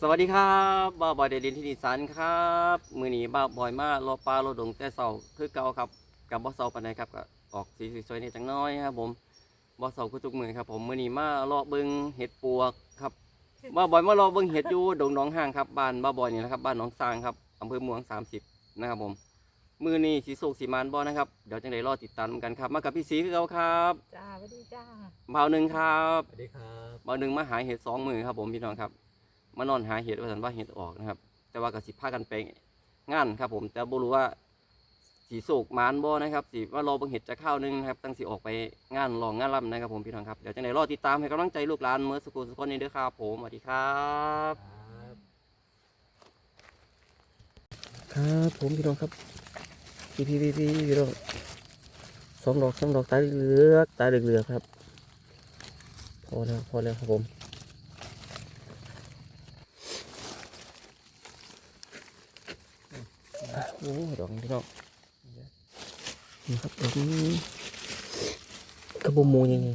สวัสดีครับบ้าวบอยเดลินที่นิสันครับมือนี้บ้าวบอยมาลอปลาโลดงแต่เสาคือเก่าครับกับบ่เสาปานใดครับก็ออกสีสวยๆนี่จังน้อยครับผมบ่เสาคือทุกมือครับ ผมมือนี้มาเลาะเบิงเห็ดปวกครับบ้าวบอยมาเลาะเบิงเห็ดอยู่ดงหนองห้างครับบ้านบ้าวบอยนี่แหละครับบ้านหนองซางครับอำเภอเมือง30นะครับผมมือนี้สีสุกสีมานบ่นะครับเดี๋ยวจังไดรอติดตามกันครับ มากับพี่สีคือเก่าครับจ้าสวัสดีจ้าบ่าวหนึ่งครับสวัสดีครับบ่าวหนึ่งมาหาเห็ดสองมือครับผมพี่น้องครับ มานอนหาเห็ดว่าสันว่าเห็ดออกนะครับ แต่ว่าก็สิพากันไปงานครับ ผมแต่บ่รู้ว่าสีโศกมานบ่นะครับสิว่ารอบิ่งเห็ดจะเข้านึงนะครับตั้งสิออกไปงานรองงานรับนะครับผมพี่น้องครับเดี๋ยวจังไดรอติดตามให้กำลังใจลูกหลานเมื่อสกครู่สักคนนี้เด้อครับผมสวัสดีครับ ครับผมพี่น้องครับพี่พี่พี่พี่พี่น้องสองดอกสองดอกตาเหลือกตาเหลือกครับพอแล้วพอแล้วครับผม อะโอ้ดอกนี้พี่น้องนี่ครับดอกนี้กระบุมมูยังไง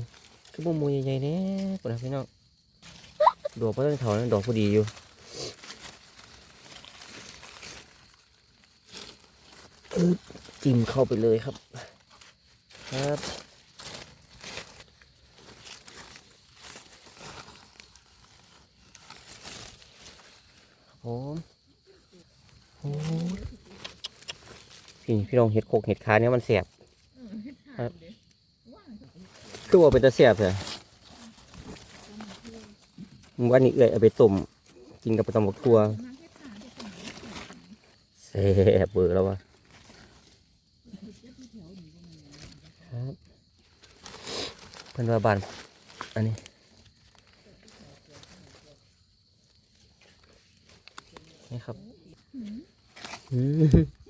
กระบุมมูยังไงเนี่ยปนะพี่น้องดอกเพิ่งเถานั้นดอกพอดีอยู่อึ๊บจิ้มเข้าไปเลยครับ ครับผมโอ้ย พี่พี่ลองเห็ดโคกเห็ดขาเนี่ยมันเสียบครับตัวเป็นตะเสียบเลยวันนี้เอื่อยเอาไปต้มกินกับปลาตำบักทั่วเสียบเบอร์แล้ววะครับเป็นว่าบานอันนี้นี่ครับอืม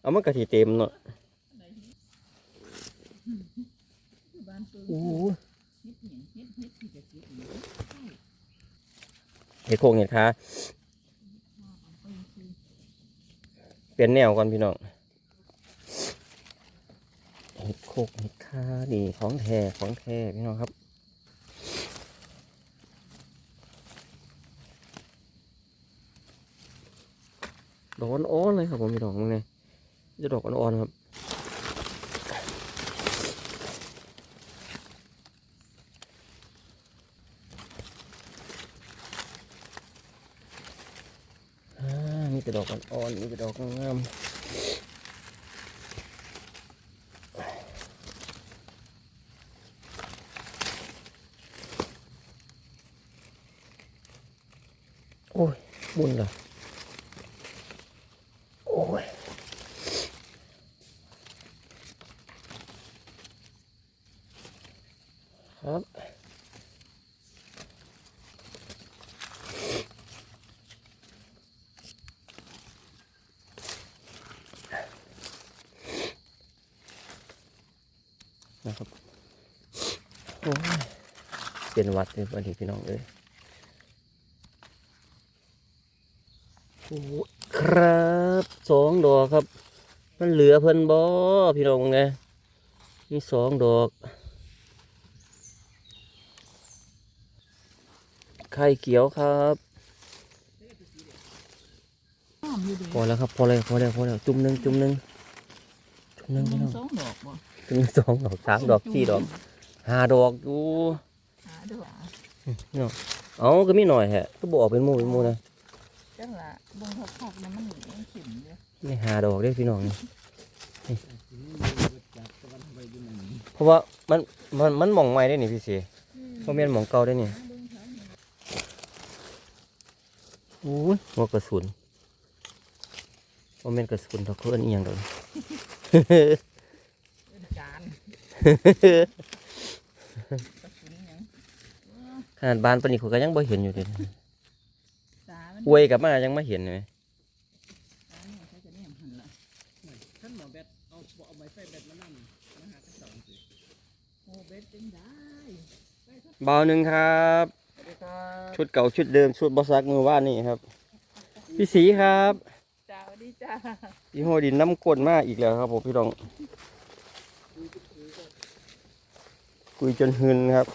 เอามันกะทิเต็มเนาะโอ้เห็ดโคงเห็ดขาเปลี่ยนแนวก่อนพี่น้องเห็ดโคกเห็ดข่าดีของแท้ของแท้พี่น้องครับ อกอ่อนๆเลยครับผมพี่น้องมึงไงจะดอกอ่อนๆครับมีแต่ดอกอ่อนๆมีแต่ดอกงามๆ โอ้ยบุญเหรอโอ้ยครับ นะครับโอ้ยเป็นวัดเลยวันนี้พี่น้องเอ้ยโอ้ครับสองดอกครับ มันเหลือเพิ่นบ่พี่น้องไงมีสองดอกไข่เขียวครับพอแล้วครับพอแล้วพอแล้วพอแล้วจุ่มหนึ่งจุ่มหนึ่งจุ่มหนึ่งพี่น้องสองดอกบ่ มหนึ่งสองดอกสามดอกสี่ดอกห้าดอกอยู่หาด้วยพี่น้องเอาก็มีหน่อยแฮะก็บอกเป็นหมูเป็นหมูนะจังละเบิ่งคักๆนะมันมันขิมเด้อไม่หาดอกได้อพี่น้องนี่เพราะว่ามันมันมันหมองใหม่ได้นี่พี่เสียเพราะแม่นหมองเก่าได้นี่อู้ยหัวกระสุนว่าแม่นกระสุนเขาเอิ้นอีหยังดอก เป็นจานกระสุนหยัง ขนาดบ้านปานนี้เขาก็ยังบ่เห็นอยู่เด้ตามันอวยกลับมายังไม่เห็นเลยตาเนี่ยเขาจะเนี่ยหันละท่านหมอแบตเอาเอาไม้ไฟแบตมานั่งมาหากระสองสิโอ้เบ็ดเป็นได้เบาหนึ่งครับสวัสดีครับ ชุดเก่าชุดเดิมชุดบอสักมือว่านนี่ครับ พี่สีครับจ้าสวัสดีจ้าพี่โฮดินน้ำกลนมากอีกแล้วครับผมพี่น้อง คุยจนหึนครับ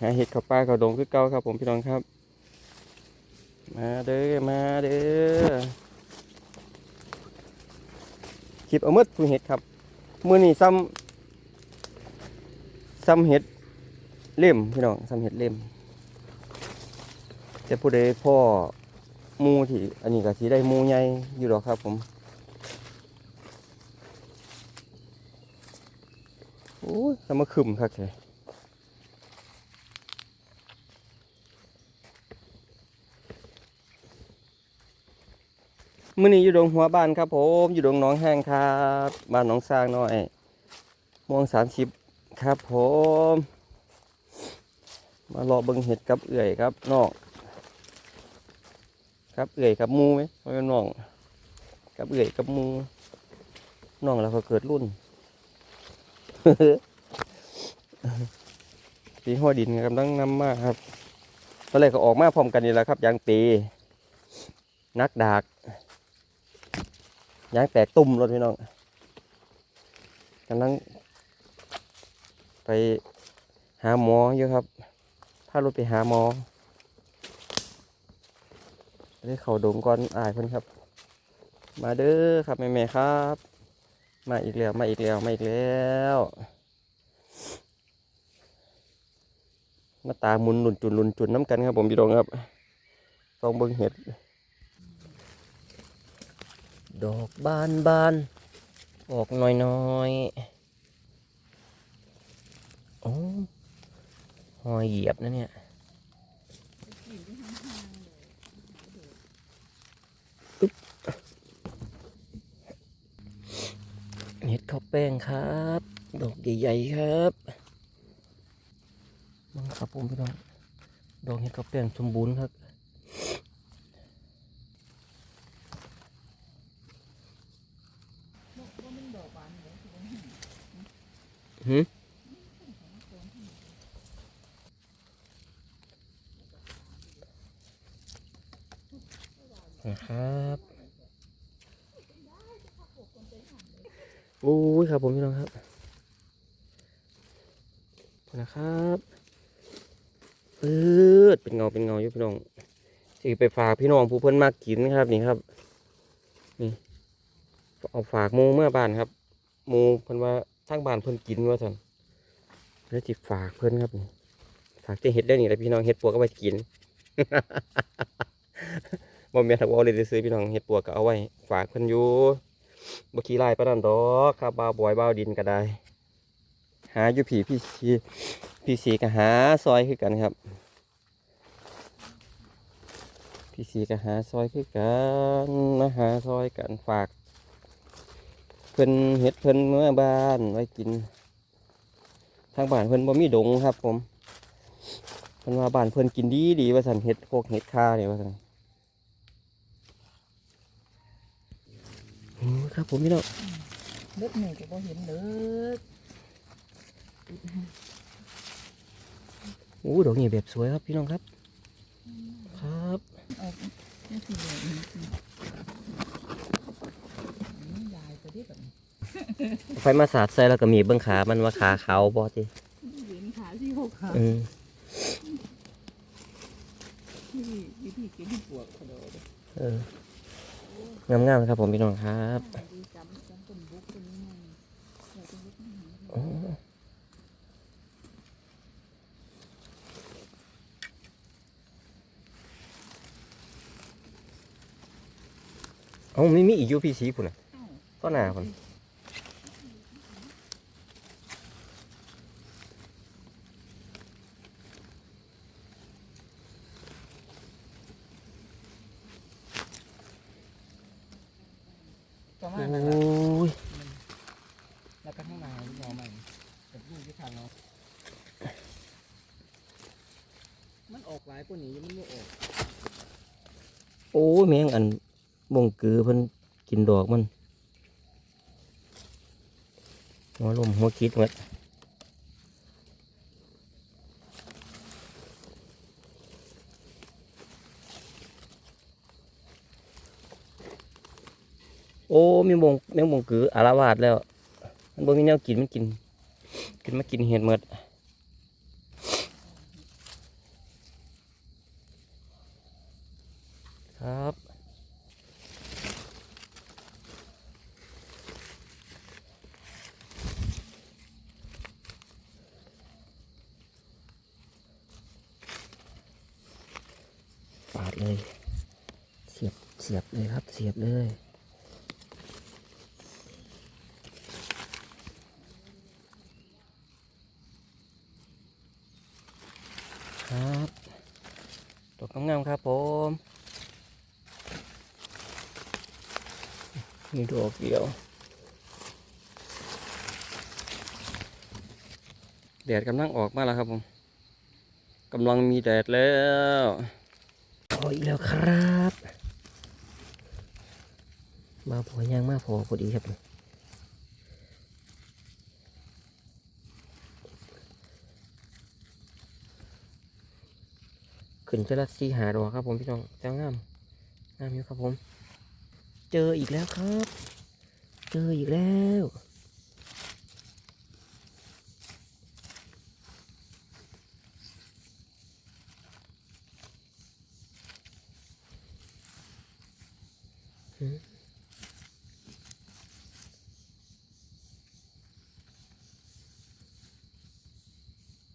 หาเห็ดข้าวป่าข้าวดงคือเก่าครับผมพี่น้องครับ มาเด้อมาเด้อคลิปเอามืดผู้เห็ดครับมื้อนี้ซ้ำซ้ำเห็ดเล่มพี่น้องซ้ำเห็ดเล่มจะผู้ใดพ่อมูที่อันนี้ก็สิได้มูใหญ่อยู่ดอกครับผม โอ้ยทำมาคึมครับแค่มื้อนี้อยู่ดงหัวบ้านครับผมอยู่ดงหนองแห้งครับบ้านหนองสร้างน้อยม่วงสามสิบครับผม มารอเบิ่งเห็ดกับเอื่อยครับน้องครับเอื่อยกับมูไหมเพราะว่าน้องกับเอื่อยกับมูน้องแล้วก็เกิดรุ่น สีหัวดินกำลังนำมากครับตอนแรกก็ออกมาพร้อมกันนี่แหละครับยางปีนักดากยางแตกตุ่มรถพี่น้องกำลัง ไปหาหมออยู่ครับพารถไปหาหมอได้เข่าดงก่อนอายเพิ่นครับ มาเด้อครับแม่ๆครับ มาอีกแล้ว มาอีกแล้ว มาอีกแล้ว มาตามุนหลุนจุนหลุนจุนน้ำกันครับผมพี่ดองครับซองเบิ่งเห็ด ดอกบานบานออกน้อยน้อยโอ้หอยเหยียบนะเนี่ย เห็ดข้าวแป้งครับ ดอกใหญ่ๆครับมังครับผมพี่น้องดอกเห็ดข้าวแป้งสมบูรณ์ครับหืมนะครับโอ้ย ครับผมพี่น้องครับนะครับปื๊ดเป็นเงาเป็นเงาอยู่พี่น้องสิไปฝากพี่น้องผู้เพิ่นมากกินครับนี่ครับ นี่เอาฝากมูเมื่อบ้านครับมูเพิ่นว่าทางบ้านเพิ่นกินว่าสันแล้วจิฝากเพิ่นครับนี่ฝากจะเห็ดได้นี่แหละพี่น้องเห็ดปวกก็ไปกินบ่แม่นถ้าว่าเลยซื้อพี่น้องเห็ดปวกก็เอาไว้ ฝากเพิ่นอยู่ บ่ขี้ลายปานนั้นดอกครับบ่าวบอยบ่าวดินก็ได้ หาอยู่ผีพี่ซีพี่ซีก็หาซอยคือกันครับ พี่ซีก็หาซอยคือกันมาหาซอยกันฝาก เพิ่นเฮ็ดเพิ่นเมื่อบ้านไว้กิน ทางบ้านเพิ่นบ่มีดงครับผมเพิ่นว่าบ้านเพิ่นกินดีดีว่าซั่นเฮ็ดพวกเฮ็ดคาเนี่ยว่าซั่นโอ้ย ครับผมพี่น้องเล็กหนึ่งก็บ่เห็นเด้อโอ้ดอกนี้แบบสวยครับพี่น้องครับ ครับเอาไม่สิเลยนี่ยายตัวนี้แบบนี้ไฟมาสาดใส่แล้วก็มีเบื้องขามันว่าขาเขาวบ่ติเห็นขาที่หกขาอืมที่วิธีกินปวกกระโดดเออ งามๆครับผมพี่น้องครับดีจำจำต้นบุกต้นนี้มันอยากจะบุกนี่โอ้เอ้าไม่มีอีกอยู่พี่สีพุ่นน่ะเอ้าก็หนาพุ่นิดหมดโอ้มีบงแมงบงกืออารวาสแล้ว มันบ่มีแนวกินมันกิน กินมากินเห็ดหมดครับ ดอกเดียวแดดกำลังออกมาแล้วครับผมกำลังมีแดดแล้วพออีกแล้วครับ มาพอย่างมาพอพอดีครับขึ้นจะละสีหาดอกครับผมพี่น้องเจ้างามงามอยู่ครับผม เจออีกแล้วครับ เจออีกแล้ว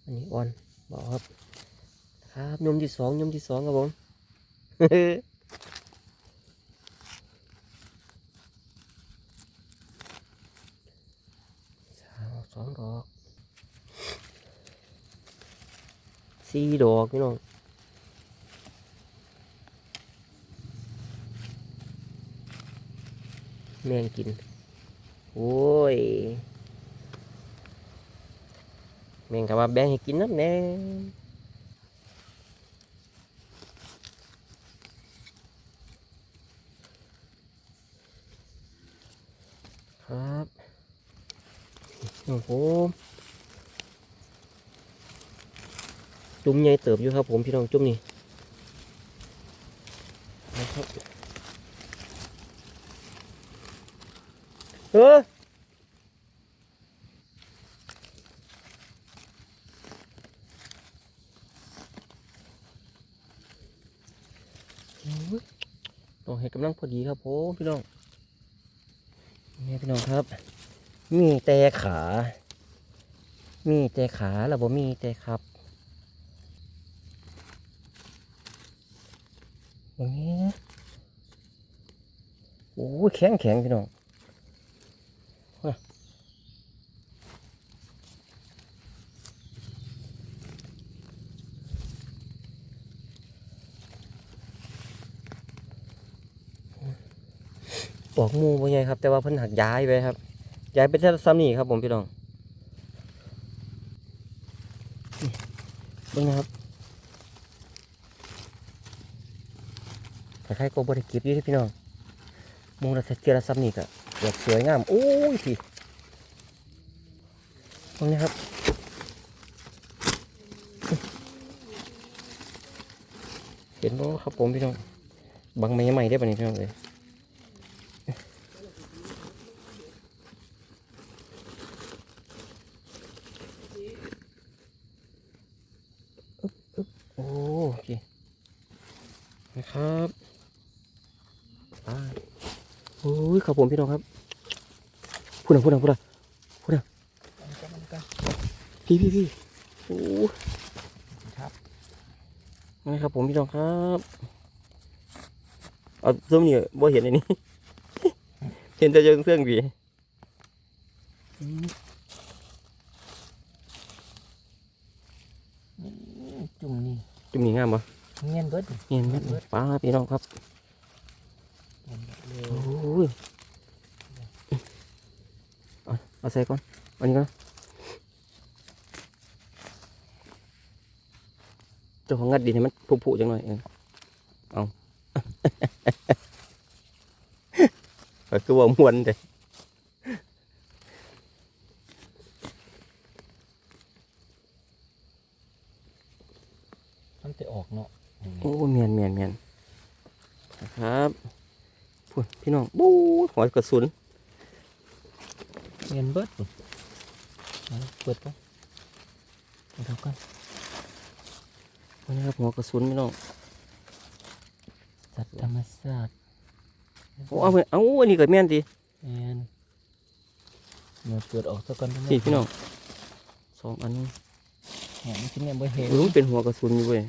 อันนี้อ่อนบอกครับ ครับยมที่สองยมที่สองครับผม สามสองดอก สี่ดอกพี่น้องแมงกิน โอ้ย แมงกับว่าแบงให้กินน้ำแน่ครับโอ้โห จุ่มใหญ่เติบอยู่ครับ ผมพี่น้องจุ่มนี่นะครับเออโอ้ยต้องให้กำลังพอดีครับผมพี่น้องนี่พี่น้องครับ มีแต่ขา มีแต่ขาแล้วบ่มีแต่ครับอย่างนี้นะโอ้ย แข็งแข็งพี่น้องว่ะบอกมูบ่ไงครับ แต่ว่าเพิ่นหักย้ายไปครับ ย้ายไปที่ซ้ำนี่ครับผมพี่น้องนี่นะครับคล้ายๆโกบริกิบอยู่ที่พี่น้อง มูเราเจอละซ้ำนี่ก็แบบสวยงาม โอ้ยพี่ตรงนี้ครับเห็นบ่ครับผมพี่น้องบางไม้ใหม่ได้ป่ะนี่พี่น้องเลย โอ้โอเคนะครับไปโอ้ยครับ ผมพี่น้องครับพูดนะพูดนะพูดนะพูดนะพี่พี่พี่โอ้ครับนี่ครับผมพี่น้องครับเอาส้มนี่บ่เห็นอันนี้ เห็นแต่เชิงเสื่องพี่อืมจุ่มนี่จุ่มนี่งามปะเงียนเบิดเห็นไหมป้าพี่น้องครับเงียนเบิดเลยโอ้ย เอาเอาใส่ก่อนอันนี้ก่อนเจ้าของงัดดินให้มันผุๆจังหน่อยเออเอาก็คือว่ามวนเด้มันจะออกเนาะโอ้เมียนเมียนเมียนนะครับพูดพี่น้องบู๊หัวกระสุน เงียนเบิดเอาเปิดก่อนเอาเท่ากันนี่นะครับหัวกระสุนพี่น้องสัตว์ธรรมชาติโอ้เอาไปเอาอันนี้ก็แม่นดิแมนเมื่อเปิดออกสักก่อนนี่พี่น้องสองอันนี้แหมมันชิ้นเนี่ยบ่เห็นรู้เป็นหัวกระสุนอยู่เว้ย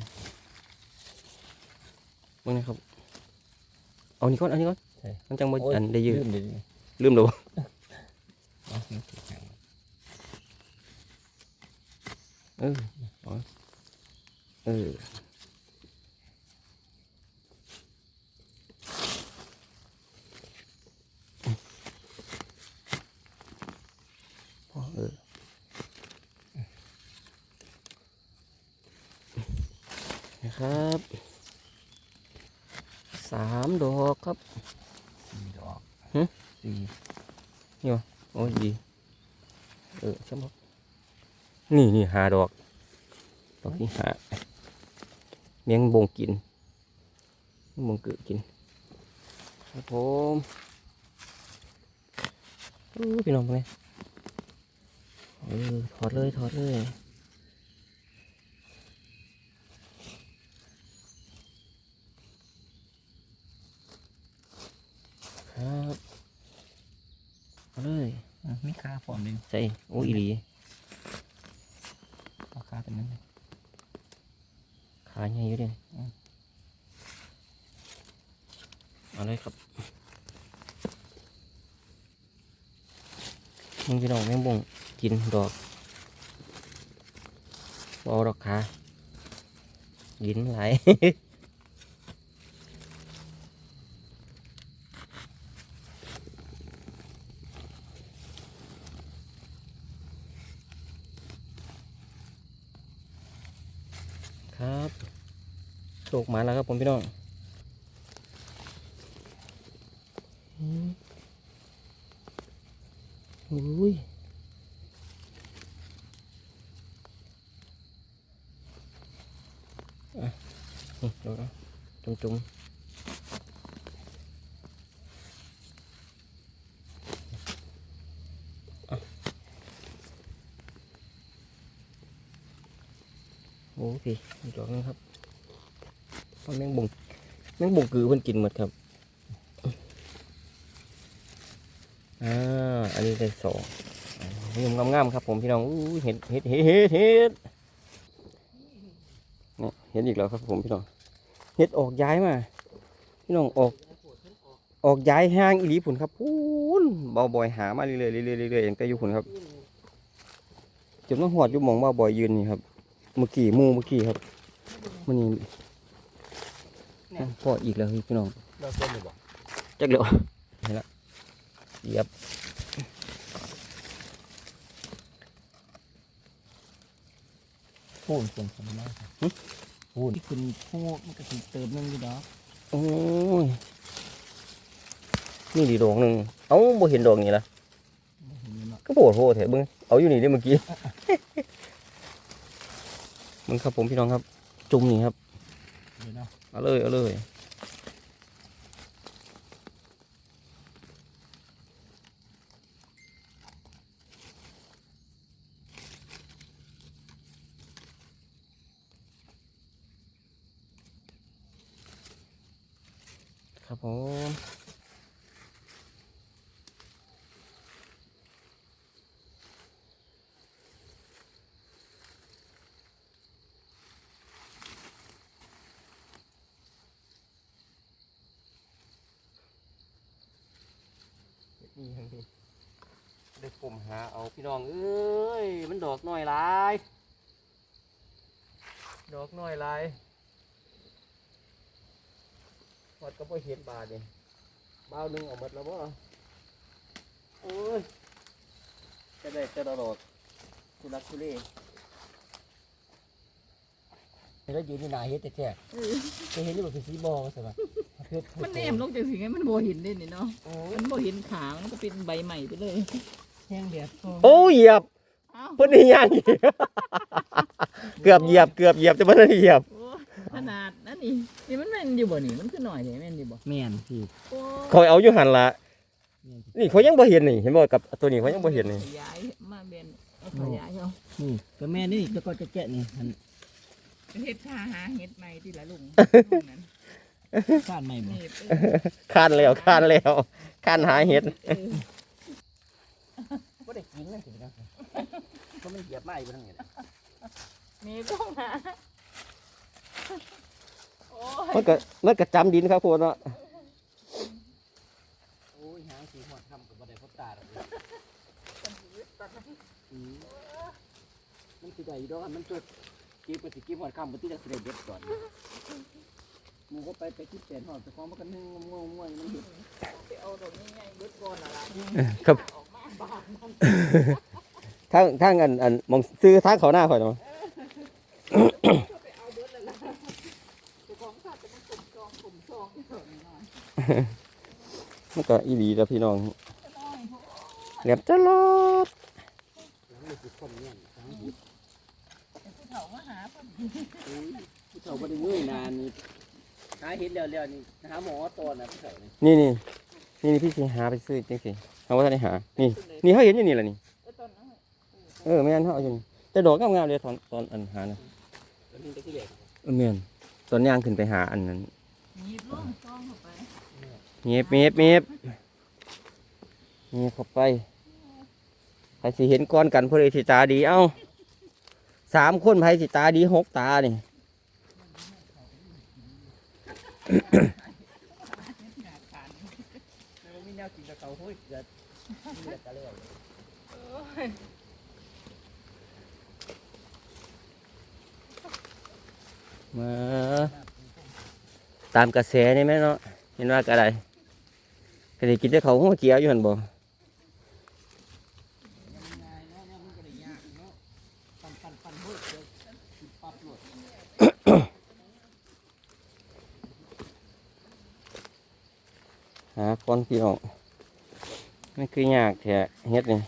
เบิ่งนะครับ เอานี่ก่อน เอานี่ก่อนใช่มันจังบ่โอ้ยอันได้ยืดลืมเลยลืมแล้ว บ่เอาสิถือแข็งเออเอออพอเออนะครับสามดอกครับสี่ดอกหึสี่ โอ้ยดีเออใช่ไหมนี่นี่หาดอก ดอกที่หาเมียงบงกินเมียงบงเกิดกิน ครับผมอู้พี่น้องเป็นไงเออถอดเลยถอดเลยครับ เอาเลยอะมีค่าฟอมเลยใส่โอ้ยอีหลีเอาค่าเป็นนั้นเลยขาใหญ่อยู่เด้อืมเอาเลยครับมึงพี่น้องแม่งบ่งกินดอกบเอาดอกขากินหลาย ครับโชค มาแล้วครับผมพี่น้องอืมอุ้ยอะนี่ดูนะจุ่มจุ่มอะโอ้พี่อีกดอกหนึงครับ เอาแมงบงแมงบงคือเพิ่นกินหมดครับอ่าอันนี้ได้สองนี่งามๆครับผมพี่น้องอู้เห็ดเห็ดเห็ดเห็ดเห็นี่ยเห็ดอีกแล้วครับผมพี่น้องเห็ดออกย้ายมา พี่น้องออกออกย้ายห้างอีหลีผุนครับพูนเบาบอยหามาเรื่อยๆเรื่อยๆเรื่อยๆเองก็อยู่ผุนครับจนต้องหอดอยู่มองเบาบอยยืนนี่ครับเมื่อกี้มูเมื่อกี้ครับมันนี่ พออีกแล้วพี่น้องเราต้นเลยบอกจักเดียวเห็นละเหยียบพูนเป็นสมมากพูนที่คุณพูดมันก็ถึงเติมนึงอยู่ดอกโอ้ยนี่ดีดอกหนึ่งเอ้าบ่เห็นดอกนี่ละบ่เห็นอยู่เนาะก็โผล่โผล่เถอะเบิ้งเอาอยู่นี่ได้เมื่อกี้มึงครับผมพี่น้องครับ จุ่มนี่ครับ เดี๋ยวเนาะเอาเลยเอาเลยครับผม นี่ทั้งทีได้ผมหาเอาพี่น้องเอ้ยมันดอกน้อยหลายดอกน้อยหลายวัดก็บ่เห็นบาทนี่บ้าวหนึงเอาหมดแล้วบ่โอ้ยจะได้จะดอกทุลักทุเลเห็น แล้วยืนที่นาเฮ็ดแต่แท้จะเห็นนี่บ่เป็นสีบอใช่ปะเฮ็ดมันแนมลงจากสิ่งไงมันโบเห็นได้นี่เนาะโอ้ยมันโบเห็นขา มันก็เป็นใบใหม่ไปเลยแห้งเดียดพอโอ้ยเหยียบเอ้าเพิ่นนี่ยังเหยียบเกือบเหยียบเกือบเหยียบแต่บ่ได้เหยียบโอ้ขนาดนั้นนี่นี่มันแม่นอยู่บ่นี่มันคือหน่อยเดียแม่นอยู่บ่แม่นพี่โอ้คอยเอาอยู่หันละแม่นนี่เขายังบ่เห็นนี่เห็นบ่กับตัวนี้เขายังบ่เห็นนี่ขยายมาเบนเอาขยายเอานี่ก็แม่นี่แล้วก็จะแกะนี่หัน เฮ็ดท่าหาเฮ็ดใหม่ที่ละลุงนั่นฟาดใหม่บ่นี่เออคานแล้วคานแล้วคานหาเห็ดเออบ่ได้กินนั่นสินะก็มันเหยียบไม้ไปทางนี้มีต้องหาโอ้มันก็มันก็จำดินครับพวกเนาะโอ้ยหางสีหัวทำกับบ่ได้พบตาดอกอืมมันสิได้อยู่ดอกอันมันตัวเก็บก็สิเก็บหอดคำบ่ที่จะสิได้เด็ดก่อนหมูก็ไปไปคิดแสนหอดแต่ของมันก็นึ่งง่วงง่วงมันเห็ดไปเอาดอกนี้ไงเบิดก่อนน่ะล่ะครับออกมาบานมันทางทางอันอันมองซื้อทางเขาหน้าข่อยเนาะก็ไปเอาเบิดแล้วล่ะเจ้าของสัตว์จะมันกลุ่มจองกลุ่มจองที่เถิดหน่อยมันก็อีหลีแล้วพี่น้องจะน้อยพวกเหลียมจะรอดหลังนี่สิคน เนี่ยทางบุตรผู้เฒ่ามาหาเพิ่นอุ้ยผู้เฒ่าบ่ได้เงยนานนี่หาเห็นแล้วแล้วนี่หาหมอตอนน่ะผู้เฒ่านี่นี่นี่นี่นี่พี่สิหาไปซื้อจริงสิเขาว่าท่านได้หา นี่ นี่เขาเห็นอยู่นี่แหละนี่ เออตอนนั้นเออแม่นเขาเอาอยู่นี่แต่ดอกงามๆเลยตอนตอนอันหานะแล้วนี่ก็ที่เหล็กเออแม่นตอนย่างขึ้นไปหาอันนั้นหยิบลงจองเข้าไปเมียบเมียบเมียบเมียบเข้าไปใครสิเห็นก้อนกันเพอดีสิตาดีเอ้า สามคนไผสิตาดีหกตานี่ มีแนวกินกับเขาเฮ้ยเกิดเลือดกันแล้วโอ้ยมาตามกระแสนี่ไหมเนาะเห็นว่ากระไดก็ได้กินแต่เขาหัวเกียวอยู่หันบ่ ง่ายเนาะมันก็ได้ยากเนาะปันปันปันเฮ้ยเดี๋ยวกินปั๊บหลด หา ก้อนพี่น้องมันคือยากแท้เฮ็ดนี่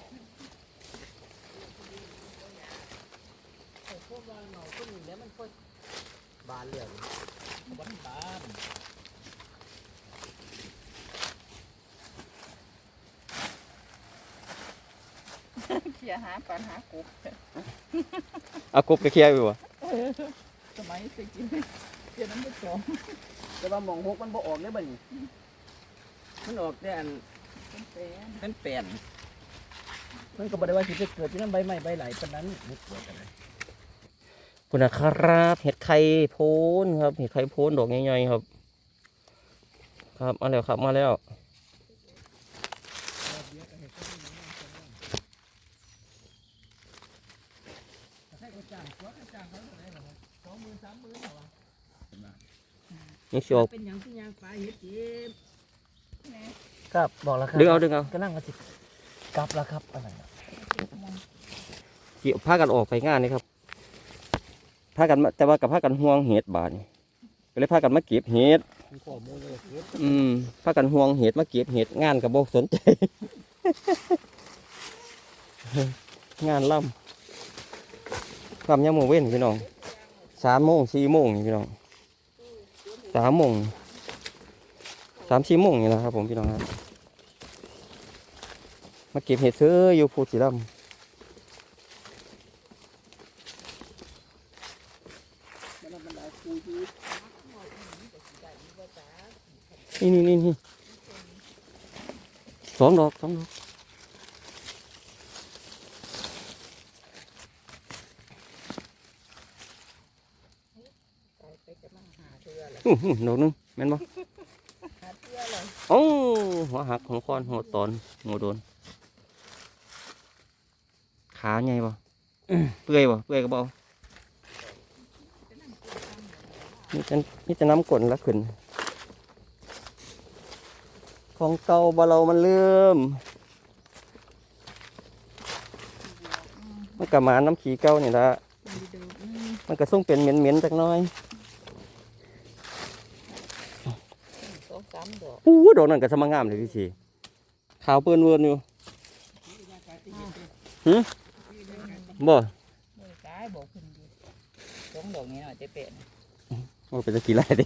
พวกเราเนาก็มีแล้วมันค่อยบานเหลืองบานบานเคลียร์หาปัญหากบเอากบไปเคลียร์อยู่วะสมัยสิกินเดี๋ยวนั้นไม่จองแต่ว่าหมองหกมันบ่ออกเลยบัดนี้ มันออกแต่อันเป็นแฟนมันแปลนมันก็บ่ได้ว่าสิไปเกิดที่นั่นใบไม้ใบไหลปานนั้นมันเกิดอะไรคุณนะครับเห็ดไข่โพนครับเห็ดไข่โพนดอกใหญ่ๆครับ ครับมาแล้วครับมาแล้วให้กระจ่างตัวกระจ่างเขาเท่าไหร่หรอสองหมื่นสามหมื่นเหรอวะนี่สิออกเป็นหยังที่ยางปลาเห็ดเจ็บแม่ ครับบอกแล้วครับดึงเอาดึงเอากำลังกระสิกลับแล้วครับอะไรนะเกี่ยวพากันออกไปงานนี่ครับพากันมาแต่ว่ากับพากันห่วงเห็ดบาดนี่ก็เลยพากันมาเก็บเห็ดมีข้อมูลเลยเห็ดอืมพากันห่วงเห็ดมาเก็บเห็ดงานกับบกสนใจ งานล่ำล่ำยามโมงเว้นพี่น้องสามโมงสี่โมงนี่พี่น้องสามโมง สามสี่โมงนี่แหละครับผมพี่น้องครับมาเก็บเห็ดซื้ออยู่ภูสีลำนี่นี่นี่นี่สองดอกสองดอกไปไปจะมาหาเทือเลยอู้หูดอกนึงแม่นบ่ โอ้หัวหักหัวคอนหัวตอนหัวโดน ขาใหญ่บ่อื้อเปื่อยบ่เปื่อยก็บ่เอานี่จะนี่จะน้ำกลนแล้วขึ้น ของเก่าบ่เรามันเลื่อมมันก็มาน้ำขี้เก่านี่ละมีเดิมอืมมันก็ส่งเป็นเหม็นๆจักหน้อย สองสาม ดอกอู้ดอกนั้นก็สมางามเลยพี่สีขาวเปื้อนเวิร์นอยู่หืบ่เมื่อซ้ายบอกขึ้นอยู่สองดอกนี้หน่อยจะเป็นว่าเป็นตะกี้ไรดิ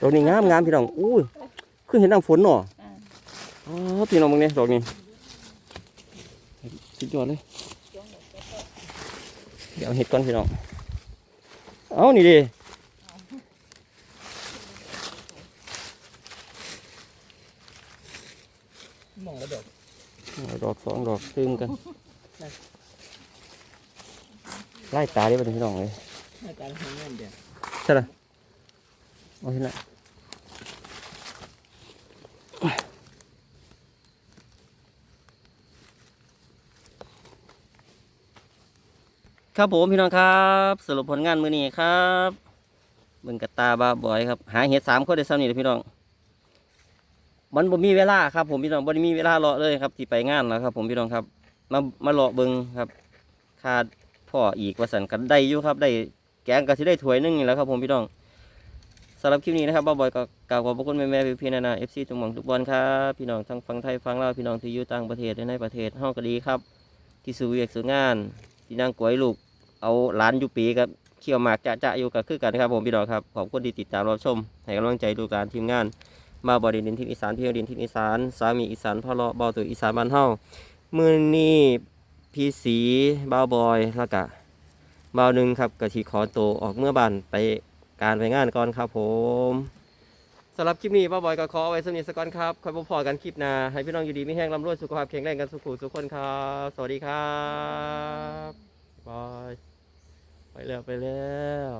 ดอกนี้งามงามพี่น้องอู้ยคือเห็นน้ำฝนเนาะอ่าอ๋อพี่น้องมึงเนี่ยดอกนี้สุดยอดเลยสองดอกก็พอเดี๋ยวเอาเห็ดก่อนพี่น้อง เอานี่ดิ มองแล้วดอก เอา ดอกสองดอกซึมกันไล่ตาดิบัดนี้พี่น้องเลยอาจารย์ให้เงินเดียวใช่ละเอาเห็นละครับผมพี่น้องครับ สรุปผลงานมือนี้ครับเบิ่งกระตาบาบอยครับ หาเห็ดสามคนได้ซ้ำนี่เลยพี่น้อง มันบ่มีเวลาครับผมพี่น้องบ่ได้มีเวลารอเลยครับที่ไปงานแล้วครับ ผมพี่น้องครับ มามาเลาะเบิ่งครับคาดพ่ออีกว่าสันกันได้อยู่ครับได้แกงก็สิได้ถ้วยหนึงนี่แหล้วครับ ผมพี่น้องสำหรับคลิปนี้นะครับบ้าบอยก็กล่าวขอบพระคุณแม่แม่พี่ๆนานาเอฟซีทุกหม่องทุกบอลครับพี่น้องทั้งฟังไทยฟังลาวพี่น้องที่อยู่ต่างประเทศและในประเทศเฮาก็ดีครับ ที่สู่เวียกสู่งานที่นั่งกวยลูกเอาหลานอยู่ปีกับเขี่ยวหมากจะจะอยู่กับคือกันครับ ผมพี่น้องครับขอบคุณที่ติดตามรับชมให้กำลังใจดูการทีมงาน มาบอดินดินทิศอีสานพี่ดินทิศอีสาน สามีอีสานพ่อเลาะเบาตัวอีสานบ้านเฮามือนี้พี่สีบ้าวบอยแล้วก็บ้าวหนึ่งครับกะทีขอตัวออกเมื่อบ้านไปการไปงานก่อนครับผมสำหรับคลิปนี้บ้าวบอยก็ขอเอไว้สำหรับสก่อนครับ คอยพบพอกันคลิปหน้าให้พี่น้องอยู่ดีไม่แห้งร่ำรวยสุขภาพแข็งแรงกันสุขุทุกคนครับ สวัสดีครับบายไปแล้วไปแล้ว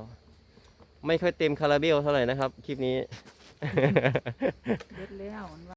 ไม่ค่อยเต็มคาราเบลเท่าไหร่นะครับ คลิปนี้ เด็ดแล้วมันว่า